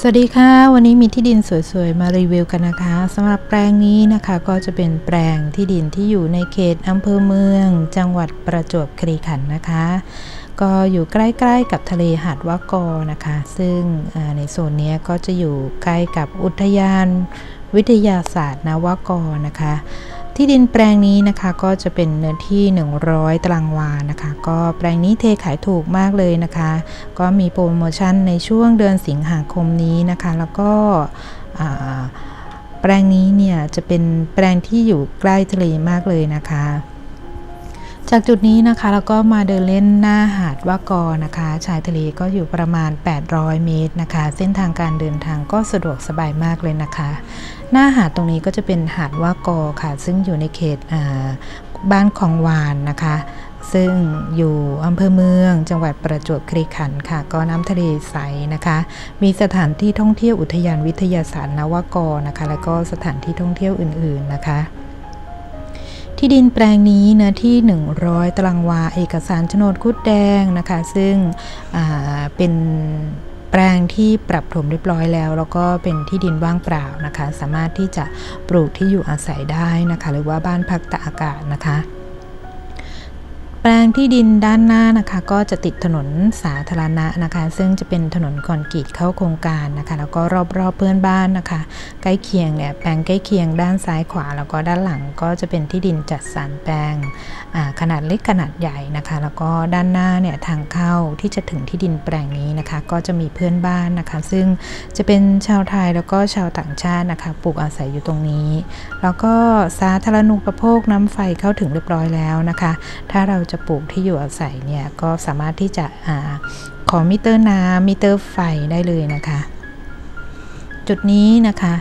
สวัสดีค่ะ วันนี้มีที่ดินสวยๆ มารีวิวกันนะคะสำหรับแปลงนี้นะคะ ก็จะเป็นแปลงที่ดินที่อยู่ในเขตอำเภอเมือง จังหวัดประจวบคีรีขันธ์นะคะ ก็อยู่ใกล้ๆกับทะเลหาดวากอนะคะ ซึ่งในโซนนี้ก็จะอยู่ใกล้กับอุทยานวิทยาศาสตร์นวากอนะคะ ที่ดินแปลงนี้นะคะก็จะเป็นเนื้อที่ 100 ตารางวานะคะ ก็แปลงนี้เทขายถูกมากเลยนะคะ ก็มีโปรโมชั่นในช่วงเดือนสิงหาคมนี้นะคะ แล้วก็แปลงนี้เนี่ยจะเป็นแปลงที่อยู่ใกล้ทะเลมากเลยนะคะ จากจุดนี้นะคะเราก็มาเดินเล่นหน้าหาดวากอนะคะ ชายทะเลก็อยู่ประมาณ 800 เมตรนะคะ เส้นทางการเดินทางก็สะดวกสบายมากเลยนะคะ หน้าหาดตรงนี้ก็จะเป็นหาดวากอค่ะ ซึ่งอยู่ในเขตบ้านของวานนะคะ ซึ่งอยู่อำเภอเมือง จังหวัดประจวบคีรีขันธ์ค่ะ ก็น้ำทะเลใสนะคะ มีสถานที่ท่องเที่ยวอุทยานวิทยาศาสตร์นวากรนะคะ แล้วก็สถานที่ท่องเที่ยวอื่น ๆนะคะ ที่ดินแปลงนี้เนื้อที่ 100 ตารางวา เอกสารโฉนดคุดแดงนะคะ ซึ่งเป็นแปลงที่ปรับถมเรียบร้อยแล้ว แล้วก็เป็นที่ดินว่างเปล่านะคะ สามารถที่จะปลูกที่อยู่อาศัยได้นะคะ หรือว่าบ้านพักตากอากาศนะคะ แปลงที่ดินด้านหน้านะคะ ก็จะติดถนนสาธารณะนะคะ ซึ่งจะเป็นถนนคอนกรีตเข้าโครงการนะคะ แล้วก็รอบๆเพื่อนบ้านนะคะ ใกล้เคียงเนี่ยแปลงใกล้เคียงด้านซ้ายขวา แล้วก็ด้านหลังก็จะเป็นที่ดินจัดสรรแปลงขนาดเล็กขนาดใหญ่นะคะ แล้วก็ด้านหน้าเนี่ยทางเข้าที่จะถึงที่ดินแปลงนี้นะคะ ก็จะมีเพื่อนบ้านนะคะ ซึ่งจะเป็นชาวไทยแล้วก็ชาวต่างชาตินะคะปลูกอาศัยอยู่ตรงนี้ แล้วก็สาธารณูปโภคน้ำไฟเข้าถึงเรียบร้อยแล้วนะคะ ถ้าเราจะปลูกที่อยู่อาศัยเนี่ยก็สามารถที่จะอาขอมิเตอร์น้ำมิเตอร์ไฟได้เลยนะคะ จุดนี้นะคะ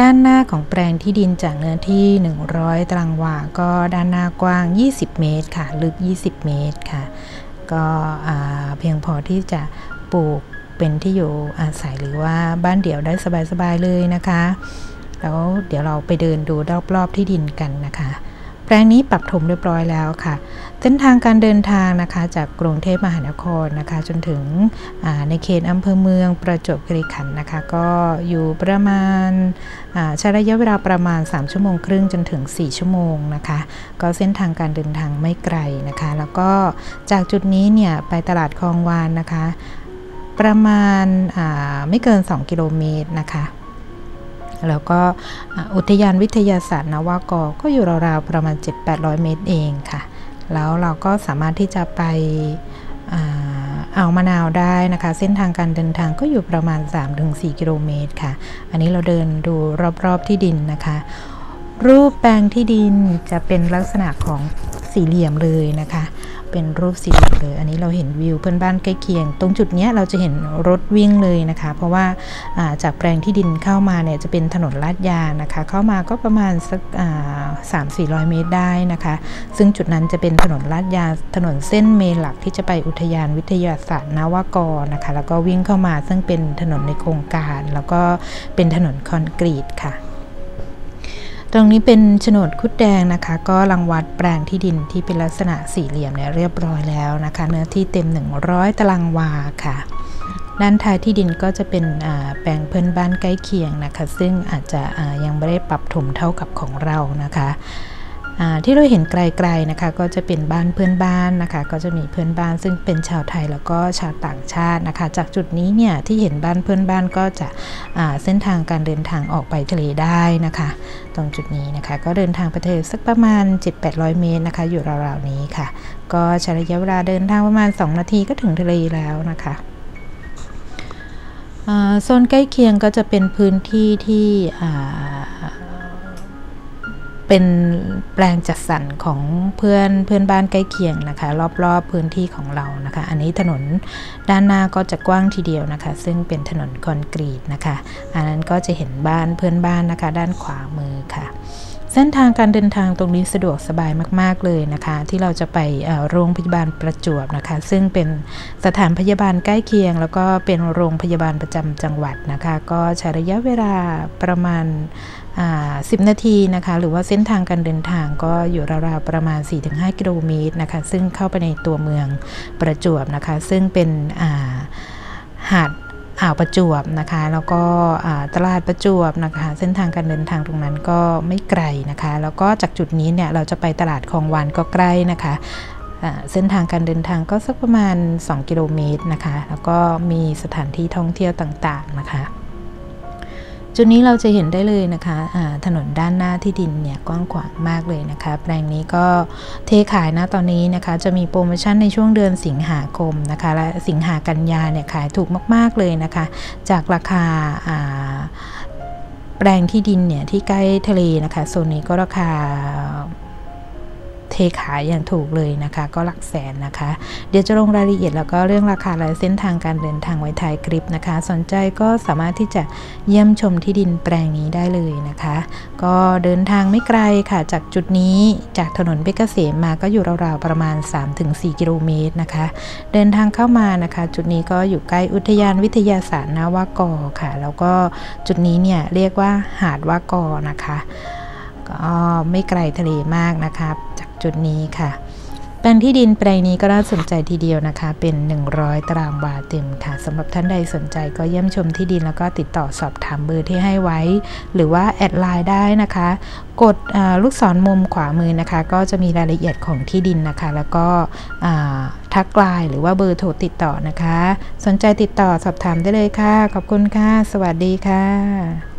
ด้านหน้าของแปลงที่ดินจากเนื้อที่ 100 ตารางวาก็ด้านหน้ากว้าง 20 เมตรค่ะ ลึก 20 เมตรค่ะ ก็เพียงพอที่จะปลูกเป็นที่อยู่อาศัยหรือว่าบ้านเดี่ยวได้สบายๆเลยนะคะ แล้วเดี๋ยวเราไปเดินดูรอบๆที่ดินกันนะคะ แปลงนี้ปรับถมเรียบร้อยแล้วค่ะ เส้นทางการเดินทางนะคะจากกรุงเทพมหานครนะคะ จนถึงในเขตอำเภอเมืองประจวบคีรีขันธ์นะคะ ก็อยู่ประมาณใช้ระยะเวลาประมาณ 3 ชั่วโมงครึ่งจนถึง 4 ชั่วโมงนะคะ ก็เส้นทางการเดินทางไม่ไกลนะคะ แล้วก็จากจุดนี้เนี่ยไปตลาดคลองวานนะคะ ประมาณไม่เกิน 2 กิโลเมตรนะคะ แล้วก็อุทยานวิทยาศาสตร์นวากอก็อยู่ราวๆประมาณ 7-800 เมตรเองค่ะ แล้วเราก็สามารถที่จะไปอ่าอ่ามะนาวได้นะคะ เส้นทางการเดินทางก็อยู่ประมาณ 3-4 กิโลเมตรค่ะ อันนี้เราเดินดูรอบๆที่ดินนะคะ รูปแปลงที่ดินจะเป็นลักษณะของสี่เหลี่ยมเลยนะคะ เป็นรูปสี่เหลี่ยมเลย อันนี้เราเห็นวิวเพื่อนบ้านใกล้เคียง ตรงจุดนี้เราจะเห็นรถวิ่งเลยนะคะ เพราะว่าอ่าจากแปลงที่ดินเข้ามาเนี่ยจะเป็นถนนลาดยางนะคะ เข้ามาก็ประมาณสักสามสี่ร้อยเมตรได้นะคะ ซึ่งจุดนั้นจะเป็นถนนลาดยางถนนเส้นเมนหลักที่จะไปอุทยานวิทยาศาสตร์นวากรนะคะ แล้วก็วิ่งเข้ามาซึ่งเป็นถนนในโครงการ แล้วก็เป็นถนนคอนกรีตค่ะ ตรงนี้เป็นโฉนดคุดแดงนะคะ ก็รังวัดแปลงที่ดินที่เป็นลักษณะสี่เหลี่ยมเนี่ยเรียบร้อยแล้วนะคะ เนื้อที่เต็ม 100 ตารางวาค่ะ ด้านท้ายที่ดินก็จะเป็นแปลงเพื่อนบ้านใกล้เคียงนะคะ ซึ่งอาจจะยังไม่ได้ปรับถมเท่ากับของเรานะคะ ที่เราเห็นไกลๆนะคะก็จะเป็นบ้านเพื่อนบ้านนะคะก็จะมีเพื่อนบ้านซึ่งเป็นชาวไทยแล้วก็ชาวต่างชาตินะคะ จากจุดนี้เนี่ยที่เห็นบ้านเพื่อนบ้านก็จะเส้นทางการเดินทางออกไปทะเลได้นะคะ ตรงจุดนี้นะคะ ก็เดินทางไปทะเลสักประมาณ 7-800 เมตรนะคะ อยู่ราวๆนี้ค่ะ ก็ใช้ระยะเวลาเดินทางประมาณ 2 นาทีก็ถึงทะเลแล้วนะคะโซนใกล้เคียงก็จะเป็นพื้นที่ที่ เป็นแปลงจัดสรรของเพื่อนเพื่อนบ้านใกล้เคียงนะคะ รอบๆพื้นที่ของเรานะคะ อันนี้ถนนด้านหน้าก็จะกว้างทีเดียวนะคะ ซึ่งเป็นถนนคอนกรีตนะคะ อันนั้นก็จะเห็นบ้านเพื่อนบ้านนะคะ ด้านขวามือค่ะ เส้นทางการเดินทางตรงนี้สะดวกสบายมาก ๆ เลยนะคะ ที่เราจะไปโรงพยาบาลประจวบนะคะ ซึ่งเป็นสถานพยาบาลใกล้เคียง แล้วก็เป็นโรงพยาบาลประจำจังหวัดนะคะ ก็ใช้ระยะเวลาประมาณ 10 นาทีนะคะ หรือว่าเส้นทางการเดินทางก็อยู่ราวๆประมาณ 4-5 กิโลเมตรนะคะ ซึ่งเข้าไปในตัวเมืองประจวบนะคะ ซึ่งเป็นาหาด อ่าวประจวบนะคะ แล้วก็ตลาดประจวบนะคะ เส้นทางการเดินทางตรงนั้นก็ไม่ไกลนะคะ แล้วก็จากจุดนี้เนี่ยเราจะไปตลาดคลองวานก็ใกล้นะคะเส้นทางการเดินทางก็สักประมาณ 2 กิโลเมตรนะคะ แล้วก็มีสถานที่ท่องเที่ยวต่างๆนะคะ จุดนี้เราจะเห็นได้เลยนะคะถนนด้านหน้าที่ดินเนี่ยกว้างขวางมากเลยนะคะ แปลงนี้ก็เทขายนะตอนนี้นะคะ จะมีโปรโมชั่นในช่วงเดือนสิงหาคมนะคะ และสิงหากันยาเนี่ยขายถูกมาก ๆเลยนะคะ จากราคาแปลงที่ดินเนี่ยที่ใกล้ทะเลนะคะโซนนี้ก็ราคา ขายอย่างถูกเลยนะคะ ก็หลักแสนนะคะ เดี๋ยวจะลงรายละเอียดแล้วก็เรื่องราคาและเส้นทางการเดินทางไว้ท้ายคลิปนะคะ สนใจก็สามารถที่จะเยี่ยมชมที่ดินแปลงนี้ได้เลยนะคะ ก็เดินทางไม่ไกลค่ะจากจุดนี้จากถนนเพชรเกษมมาก็อยู่ราวๆประมาณ 3-4 กิโลเมตรนะคะ เดินทางเข้ามานะคะ จุดนี้ก็อยู่ใกล้อุทยานวิทยาศาสตร์นวากอค่ะ แล้วก็จุดนี้เนี่ยเรียกว่าหาดวากอนะคะก็ไม่ไกลทะเลมากนะคะ จุดนี้ค่ะแปลงที่ดินแปลงนี้ก็น่าสนใจทีเดียวนะคะ เป็น 100 ตารางวาเต็มค่ะสำหรับท่านใดสนใจก็เยี่ยมชมที่ดินแล้วก็ติดต่อสอบถามเบอร์ที่ให้ไว้ หรือว่าแอดไลน์ได้นะคะ กดลูกศรมุมขวามือนะคะ ก็จะมีรายละเอียดของที่ดินนะคะ แล้วก็ทักไลน์หรือว่าเบอร์โทรติดต่อนะคะ สนใจติดต่อสอบถามได้เลยค่ะ ขอบคุณค่ะ สวัสดีค่ะ